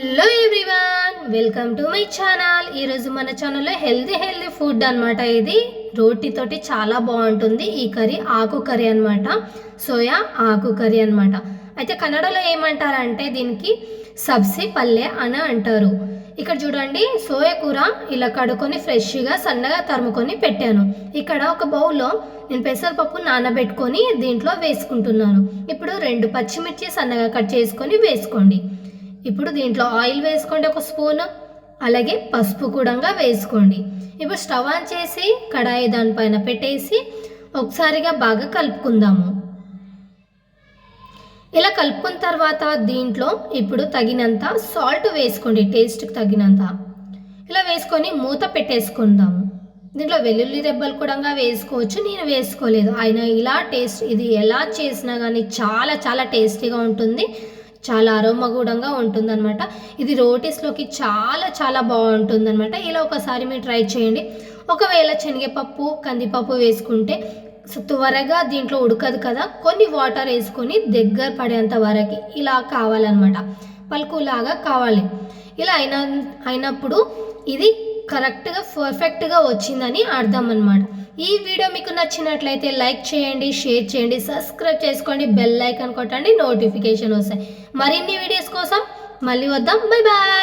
Hello everyone welcome to my channel ఈరోజు మన ఛానల్లో హెల్దీ హెల్దీ ఫుడ్ అనమాట ఇది. రోటీతోటి చాలా బాగుంటుంది. ఈ కర్రీ ఆకు కర్రీ అనమాట సోయా ఆకు కర్రీ అనమాట అయితే కన్నడలో ఏమంటారంటే దీనికి సబ్సి పల్లె అని అంటారు. ఇక్కడ చూడండి సోయా కూర ఇలా కడుక్కొని ఫ్రెష్గా సన్నగా తరుముకొని పెట్టాను. ఇక్కడ ఒక బౌల్లో నేను పెసరపప్పు నానబెట్టుకొని దీంట్లో వేసుకుంటున్నాను. ఇప్పుడు రెండు పచ్చిమిర్చి సన్నగా కట్ చేసుకొని వేసుకోండి. ఇప్పుడు దీంట్లో ఆయిల్ వేసుకోండి ఒక స్పూన్ అలాగే పసుపు కూడా వేసుకోండి. ఇప్పుడు స్టవ్ ఆన్ చేసి కడాయి దానిపైన పెట్టేసి ఒకసారిగా బాగా కలుపుకుందాము. ఇలా కలుపుకున్న తర్వాత దీంట్లో ఇప్పుడు తగినంత సాల్ట్ వేసుకోండి టేస్ట్కి తగినంత. ఇలా వేసుకొని మూత పెట్టేసుకుందాము. దీంట్లో వెల్లుల్లి రెబ్బలు కూడా వేసుకోవచ్చు నేను వేసుకోలేదు. ఆయన ఇలా టేస్ట్ ఇది ఎలా చేసినా కానీ చాలా చాలా టేస్టీగా ఉంటుంది. చాలా అరోమగూడంగా ఉంటుందన్నమాట. ఇది రోటీస్లోకి చాలా చాలా బాగుంటుంది అనమాట ఇలా ఒకసారి మీరు ట్రై చేయండి. ఒకవేళ శనగపప్పు కందిపప్పు వేసుకుంటే త్వరగా దీంట్లో ఉడకదు కదా. కొన్ని వాటర్ వేసుకొని దగ్గర పడేంత వరకు ఇలా కావాలన్నమాట. పలుకులాగా కావాలి. ఇలా అయిన అయినప్పుడు ఇది కరెక్ట్గా పర్ఫెక్ట్గా వచ్చిందని అర్థం అనమాట ఈ వీడియో మీకు నచ్చినట్లయితే లైక్ చేయండి షేర్ చేయండి సబ్స్క్రైబ్ చేసుకోండి బెల్ ఐకాన్ కొట్టండి నోటిఫికేషన్ వస్తాయి. మరిన్ని వీడియోస్ కోసం మళ్ళీ వద్దాం. Bye bye.